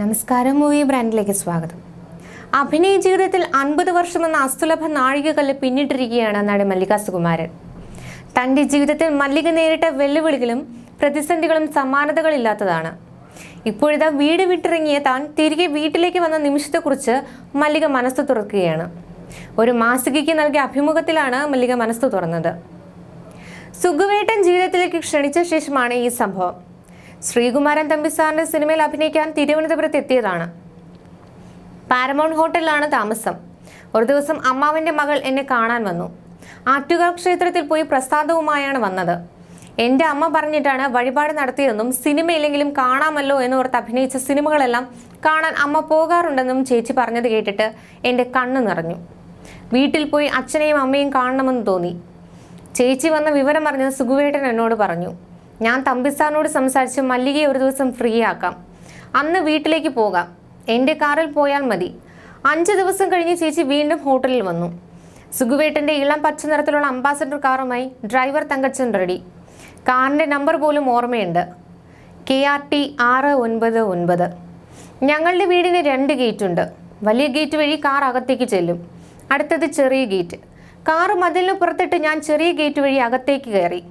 നമസ്കാരം മൂവി ബ്രാൻഡിലേക്ക് സ്വാഗതം. അഭിനയ ജീവിതത്തിൽ അൻപത് വർഷമെന്ന അസുലഭ നാഴികകല്ല് പിന്നിട്ടിരിക്കുകയാണ് നടി മല്ലിക സുകുമാരൻ. തന്റെ ജീവിതത്തിൽ മല്ലിക നേരിട്ട വെല്ലുവിളികളും പ്രതിസന്ധികളും സമാനതകളില്ലാത്തതാണ്. ഇപ്പോഴിതാ വീട് വിട്ടിറങ്ങിയ താൻ തിരികെ വീട്ടിലേക്ക് വന്ന നിമിഷത്തെക്കുറിച്ച് മല്ലിക മനസ്സ് തുറക്കുകയാണ്. ഒരു മാസികയ്ക്ക് നൽകിയ അഭിമുഖത്തിലാണ് മല്ലിക മനസ്സ് തുറന്നത്. സുഖവേട്ടൻ ജീവിതത്തിലേക്ക് ക്ഷണിച്ച ശേഷമാണ് ഈ സംഭവം. ശ്രീകുമാരൻ തമ്പി സാറിന്റെ സിനിമയിൽ അഭിനയിക്കാൻ തിരുവനന്തപുരത്ത് എത്തിയതാണ്. പാരമൗണ്ട് ഹോട്ടലിലാണ് താമസം. ഒരു ദിവസം അമ്മാവന്റെ മകൾ എന്നെ കാണാൻ വന്നു. ആറ്റുകാൽ ക്ഷേത്രത്തിൽ പോയി പ്രസാദവുമായാണ് വന്നത്. എന്റെ അമ്മ പറഞ്ഞിട്ടാണ് വഴിപാട് നടത്തിയതെന്നും സിനിമയില്ലെങ്കിലും കാണാമല്ലോ എന്ന് ഓർത്ത് അഭിനയിച്ച സിനിമകളെല്ലാം കാണാൻ അമ്മ പോകാറുണ്ടെന്നും ചേച്ചി പറഞ്ഞത് കേട്ടിട്ട് എന്റെ കണ്ണ് നിറഞ്ഞു. വീട്ടിൽ പോയി അച്ഛനെയും അമ്മയും കാണണമെന്ന് തോന്നി. ചേച്ചി വന്ന വിവരം പറഞ്ഞ് സുഖുവേട്ടൻ എന്നോട് പറഞ്ഞു. ഞാൻ തമ്പിസാറിനോട് സംസാരിച്ച് മല്ലികയെ ഒരു ദിവസം ഫ്രീ ആക്കാം. അന്ന് വീട്ടിലേക്ക് പോകാം. എന്റെ കാറിൽ പോയാൽ മതി. അഞ്ച് ദിവസം കഴിഞ്ഞ് ചേച്ചി വീണ്ടും ഹോട്ടലിൽ വന്നു. സുഖുവേട്ടന്റെ ഇളം പച്ച നിറത്തിലുള്ള അംബാസഡർ കാറുമായി ഡ്രൈവർ തങ്കച്ചൻ റെഡി. കാറിന്റെ നമ്പർ പോലും ഓർമ്മയുണ്ട്. കെ ആർ ടി ആറ് ഒൻപത് ഒൻപത്. ഞങ്ങളുടെ വീടിന് രണ്ട് ഗേറ്റുണ്ട്. വലിയ ഗേറ്റ് വഴി കാർ അകത്തേക്ക് ചെല്ലും. അടുത്തത് ചെറിയ ഗേറ്റ്. കാറ് മതിലിന് പുറത്തിട്ട് ഞാൻ ചെറിയ ഗേറ്റ് വഴി അകത്തേക്ക് കയറി.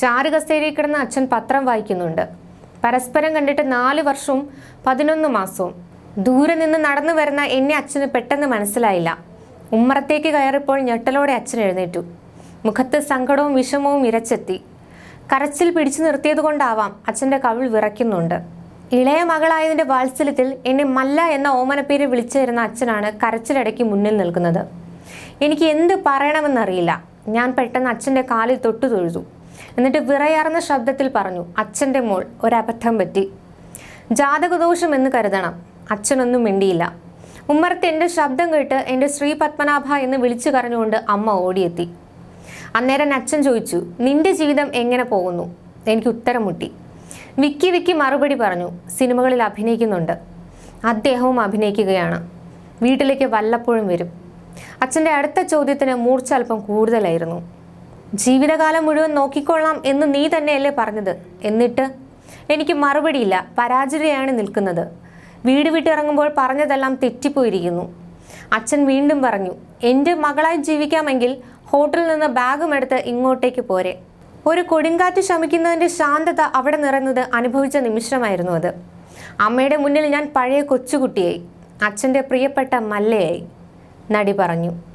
ചാരു കിടന്ന അച്ഛൻ പത്രം വായിക്കുന്നുണ്ട്. പരസ്പരം കണ്ടിട്ട് നാല് വർഷവും പതിനൊന്ന് മാസവും. ദൂരെ നിന്ന് നടന്നു വരുന്ന എന്നെ അച്ഛന് പെട്ടെന്ന് മനസ്സിലായില്ല. ഉമ്മറത്തേക്ക് കയറിപ്പോൾ ഞെട്ടലോടെ അച്ഛൻ എഴുന്നേറ്റു. മുഖത്ത് സങ്കടവും വിഷമവും ഇരച്ചെത്തി. കരച്ചിൽ പിടിച്ചു നിർത്തിയത് കൊണ്ടാവാം അച്ഛന്റെ കവിൾ വിറയ്ക്കുന്നുണ്ട്. ഇളയ മകളായതിന്റെ വാത്സല്യത്തിൽ എന്നെ മല്ല എന്ന ഓമനപ്പേര് വിളിച്ചു തരുന്ന അച്ഛനാണ് കരച്ചിലടയ്ക്ക് മുന്നിൽ നിൽക്കുന്നത്. എനിക്ക് എന്ത് പറയണമെന്നറിയില്ല. ഞാൻ പെട്ടെന്ന് അച്ഛന്റെ കാലിൽ തൊട്ടു തൊഴുതു. എന്നിട്ട് വിറയാർന്ന ശബ്ദത്തിൽ പറഞ്ഞു അച്ഛന്റെ മോൾ ഒരബദ്ധം പറ്റി. ജാതകദോഷം എന്ന് കരുതണം. അച്ഛനൊന്നും മിണ്ടിയില്ല. ഉമ്മറത്ത് എന്റെ ശബ്ദം കേട്ട് എന്റെ ശ്രീ പത്മനാഭ എന്ന് വിളിച്ചു കരഞ്ഞുകൊണ്ട് അമ്മ ഓടിയെത്തി. അന്നേരം അച്ഛൻ ചോദിച്ചു നിന്റെ ജീവിതം എങ്ങനെ പോകുന്നു? എനിക്ക് ഉത്തരം മുട്ടി. വിക്കി വിക്കി മറുപടി പറഞ്ഞു സിനിമകളിൽ അഭിനയിക്കുന്നുണ്ട്. അദ്ദേഹവും അഭിനയിക്കുകയാണ്. വീട്ടിലേക്ക് വല്ലപ്പോഴും വരും. അച്ഛന്റെ അടുത്ത ചോദ്യത്തിന് മൂർച്ച അല്പം കൂടുതലായിരുന്നു. ജീവിതകാലം മുഴുവൻ നോക്കിക്കൊള്ളാം എന്ന് നീ തന്നെയല്ലേ പറഞ്ഞത്? എന്നിട്ട്? എനിക്ക് മറുപടിയില്ല. പരാജയയാണ് നിൽക്കുന്നത്. വീട് വിട്ടിറങ്ങുമ്പോൾ പറഞ്ഞതെല്ലാം തെറ്റിപ്പോയിരിക്കുന്നു. അച്ഛൻ വീണ്ടും പറഞ്ഞു എന്റെ മകളായി ജീവിക്കാമെങ്കിൽ ഹോട്ടലിൽ നിന്ന് ബാഗും എടുത്ത് ഇങ്ങോട്ടേക്ക് പോരെ. ഒരു കൊടുങ്കാറ്റ് ശമിക്കുന്നതിന്റെ ശാന്തത അവിടെ നിറഞ്ഞത് അനുഭവിച്ച നിമിഷമായിരുന്നു അത്. അമ്മയുടെ മുന്നിൽ ഞാൻ പഴയ കൊച്ചുകുട്ടിയായി. അച്ഛന്റെ പ്രിയപ്പെട്ട മല്ലയായി. നടി പറഞ്ഞു.